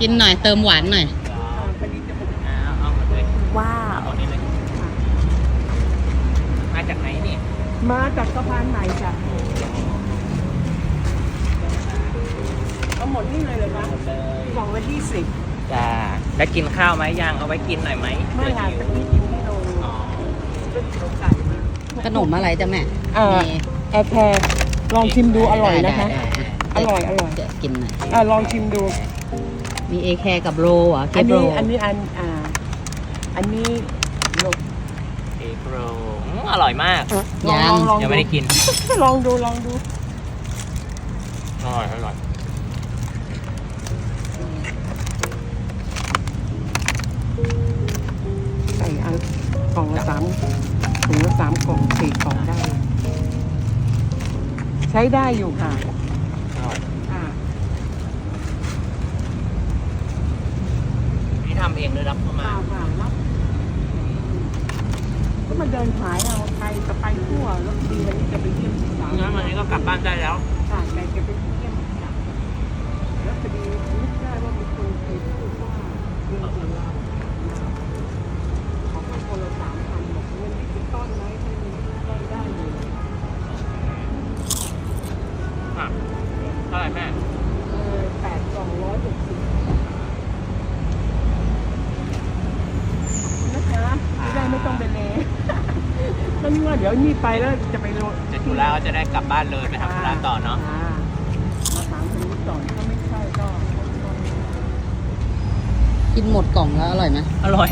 กินหน่อยเติมหวานหน่อยอ่าเอาหมดเลยว้าเอาวหมดนี้เลยมาจากไหนนี่มาจากสะพานใหม่จ้ะเอาหมดนี่เลยเลยคะหมดเลยกล่องละยี่สิบจ้าแล้วกินข้าวไหมยังเอาไว้กินหน่อยไหมไม่ค่ะเดี๋ตะยวหิกี้วกินที่โรงอ๋อเป็นขนมไก่มาขนมอะไรจ้ะแม่เอ่อ มีแอร์แคร์ลองชิมดูอร่อยนะคะ ได้ได้อร่อยอร่อย เดี๋ยวกินหน่อย อะลองชิมดู มีเอแคร์กับโรเหรอเคอันปโรนี้อันนี้อันอ่าอันนี้ลองเอโปรอืมอร่อยมากลองลองลองยังไม่ได้กินลองดูลองดูอร่อย อร่อย ใส่อันกล่องละสามถุงละสามกล่องสี่กล่องได้ ใช้ได้อยู่ค่ะ อร่อย ค่ะ นี่ทำ เองเลยรับเข้ามามาค่ะรับก็มาเดินขายเอาใครจะไปทั่วแล้วทีวันนี้จะไปเยี่ยมสาวงั้นวันนี้ก็กลับบ้านได้แล้วค่ะแกจะไป ไม่ได้ไม่ต้องไปเลยก็นึกว่าเดี๋ยวนี่ไปแล้วจะไปโรเสร็จธุระก็จะได้กลับบ้านเลยไปทำธุระต่อเนาะอ่มาถามคนนี้ก่อนถ้าไม่ใช่ก็กินหมดกล่องแล้วอร่อยไหมอร่อย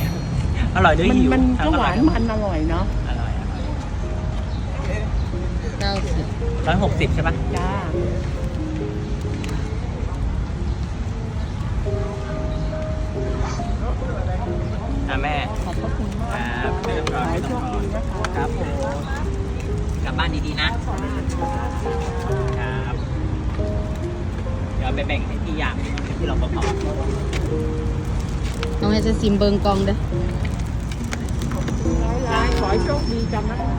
อร่อยด้วยมันหิวมันทั้ก็งหอร่วาอยนมันอร่อยเนาะอร่อยอร่อยเก้าสิบร้อยหกสิบใช่ปะจ้า ขายโชคดีนะคะครับผมกลับบ้านดีๆนะครับเดี๋ยวไปแบ่งให้ที่อยากที่เราประกอบต้องให้จะซิมเบิงกล่องเด้อร้ายๆขอให้โชคดีกันนะคะ